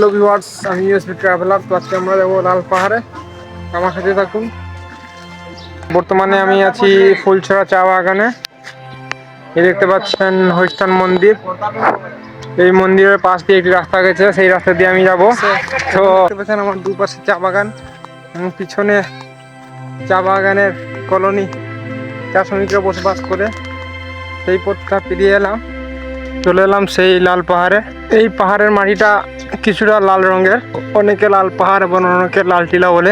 Hello viewers আমি USB traveller তো আজকে আমরা যাব লাল পাহাড়ে। আমার সাথে থাকুন। বর্তমানে আমি আছি ফুলছড়া চা বাগানে। এই দেখতে পাচ্ছেন হরিস্থান মন্দির। এই মন্দিরের পাশ দিয়ে একটি রাস্তা গেছে, সেই রাস্তা দিয়ে আমি যাব। তো দেখতে আমার দুপাশে চা বাগান। পিছনে চা বাগানের কলোনি। চা শ্রমিকরা বসবাস করে। সেই পথটা পেরিয়ে এলাম। চলে এলাম সেই লাল পাহাড়ে। এই পাহাড়ের মাটিটা কিছুটা লাল রঙের অনেকে লাল পাহাড় এবং অনেকে লাল টিলা বলে।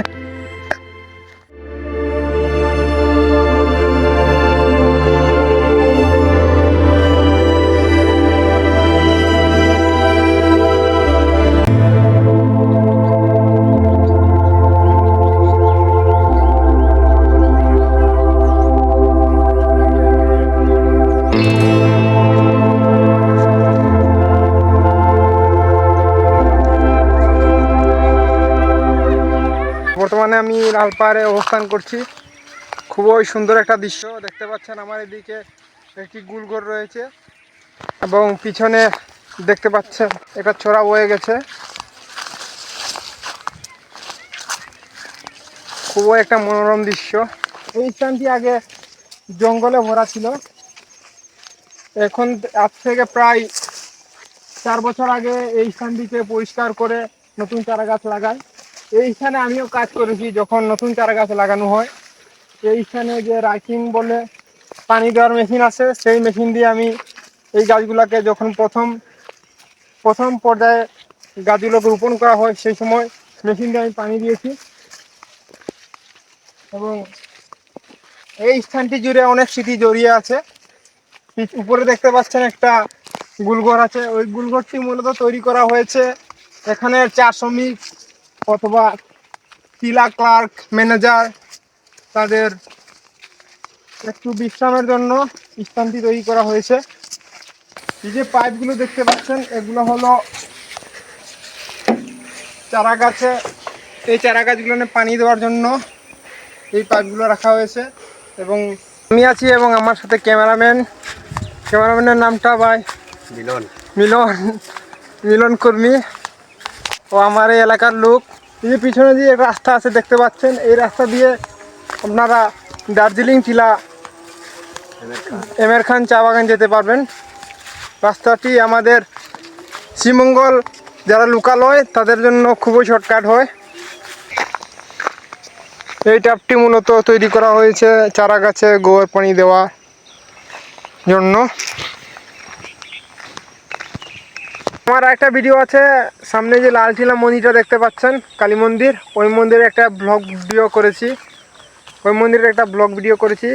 বর্তমানে আমি লাল পাহাড়ে অবস্থান করছি। খুবই সুন্দর একটা দৃশ্য দেখতে পাচ্ছেন আমার এদিকে একটি গুলঘর রয়েছে এবং পিছনে দেখতে পাচ্ছেন এটা চড়া বয়ে গেছে। খুবই একটা মনোরম দৃশ্য। এই স্থানটি আগে জঙ্গলে ভরা ছিল। এখন আজ থেকে প্রায় চার বছর আগে এই স্থানটিকে পরিষ্কার করে নতুন চারা গাছ লাগায়। এই স্থানে আমিও কাজ করেছি, যখন নতুন চারা গাছ লাগানো হয়। এইখানে যে রাইকিং বলে পানি দেওয়ার মেশিন আছে, সেই মেশিন দিয়ে আমি এই গাছগুলোকে যখন প্রথম প্রথম পর্যায়ে গাছগুলোকে রোপণ করা হয়, সেই সময় মেশিন দিয়ে আমি পানি দিয়েছি। এবং এই স্থানটি জুড়ে অনেক স্মৃতি জড়িয়ে আছে। উপরে দেখতে পাচ্ছেন একটা গুলঘর আছে। ওই গুলঘরটি মূলত তৈরি করা হয়েছে এখানে চা শ্রমিক অথবা টিলা ক্লার্ক ম্যানেজার তাদের একটু বিশ্রামের জন্য স্থানটি তৈরি করা হয়েছে। এই যে পাইপগুলো দেখতে পাচ্ছেন এগুলো হলো চারা গাছে এই চারা গাছগুলো পানি দেওয়ার জন্য এই পাইপগুলো রাখা হয়েছে এবং আমি আছি এবং আমার সাথে ক্যামেরাম্যান। ক্যামেরাম্যানের নামটা ভাই? মিলন। মিলন। মিলন কর্মী। ও আমার এই এলাকার লোক। এই যে পিছনে দিয়ে রাস্তা আছে দেখতে পাচ্ছেন, এই রাস্তা দিয়ে আপনারা দার্জিলিং, টিলা, এমের খান চা বাগান যেতে পারবেন। রাস্তাটি আমাদের শ্রীমঙ্গল, যারা লোকালয়, তাদের জন্য খুবই শর্টকাট হয়। এই ট্যাপটি মূলত তৈরি করা হয়েছে চারা গাছে গোবর পানি দেওয়ার জন্য। আমার একটা ভিডিও আছে। সামনে যে লাল টিলা মন্দিরটা দেখতে পাচ্ছেন, কালী মন্দির, ওই মন্দিরে একটা ব্লগ ভিডিও করেছি। ওই মন্দিরে একটা ব্লগ ভিডিও করেছি।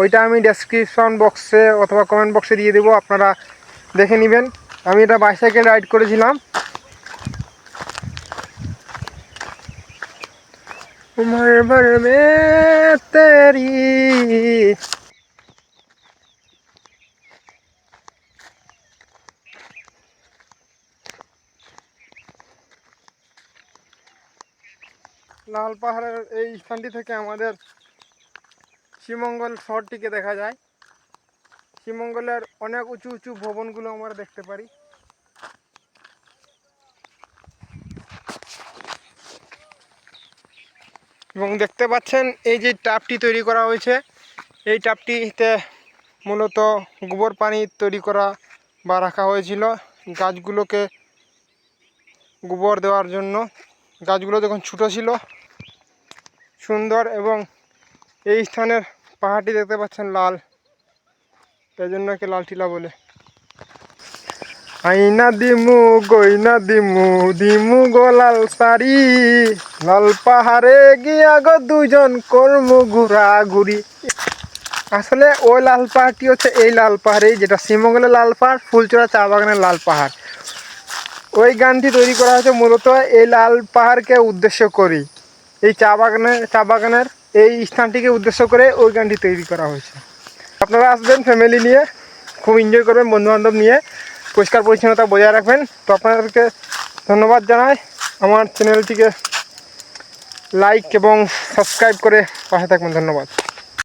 ওইটা আমি ডেসক্রিপশন বক্সে অথবা কমেন্ট বক্সে দিয়ে দেবো, আপনারা দেখে নেবেন। আমি এটা বাইসাইকেল রাইড করেছিলাম। লাল পাহাড়ের এই স্থানটি থেকে আমাদের শ্রীমঙ্গল শহরটিকে দেখা যায়। শ্রীমঙ্গলের অনেক উঁচু উঁচু ভবনগুলো আমরা দেখতে পারি। এবং দেখতে পাচ্ছেন এই যে টাপটি তৈরি করা হয়েছে। এই টাপটিতে মূলত গোবর পানি তৈরি করা বা রাখা হয়েছিল। গাছগুলোকে গোবর দেওয়ার জন্য। গাছগুলো যখন ছোটো ছিল সুন্দর এবং এই স্থানের পাহাড়টি দেখতে পাচ্ছেন লাল। তাই জন্য একে লাল টিলা বলে। আইনা দিমু গইনা দিমু দিমু গো লাল শাড়ি। লাল পাহাড়ে গিয়া গো দুজন কর্ম ঘুরা ঘুরি আসলে ওই লাল পাহাড়টি হচ্ছে এই লাল পাহাড়ে যেটা শ্রীমঙ্গলের লাল পাহাড় ফুলচড়া চা বাগানের লাল পাহাড়। ওই গানটি তৈরি করা হয়েছে মূলত এই লাল পাহাড়কে উদ্দেশ্য করি এই চা বাগানের চা বাগানের এই স্থানটিকে উদ্দেশ্য করে ওই গানটি তৈরি করা হয়েছে। আপনারা আসবেন ফ্যামিলি নিয়ে, খুব এনজয় করবেন, বন্ধুবান্ধব নিয়ে। পরিষ্কার পরিচ্ছন্নতা বজায় রাখবেন। তো আপনাদেরকে ধন্যবাদ জানাই। আমার চ্যানেলটিকে লাইক এবং সাবস্ক্রাইব করে পাশে থাকবেন। ধন্যবাদ।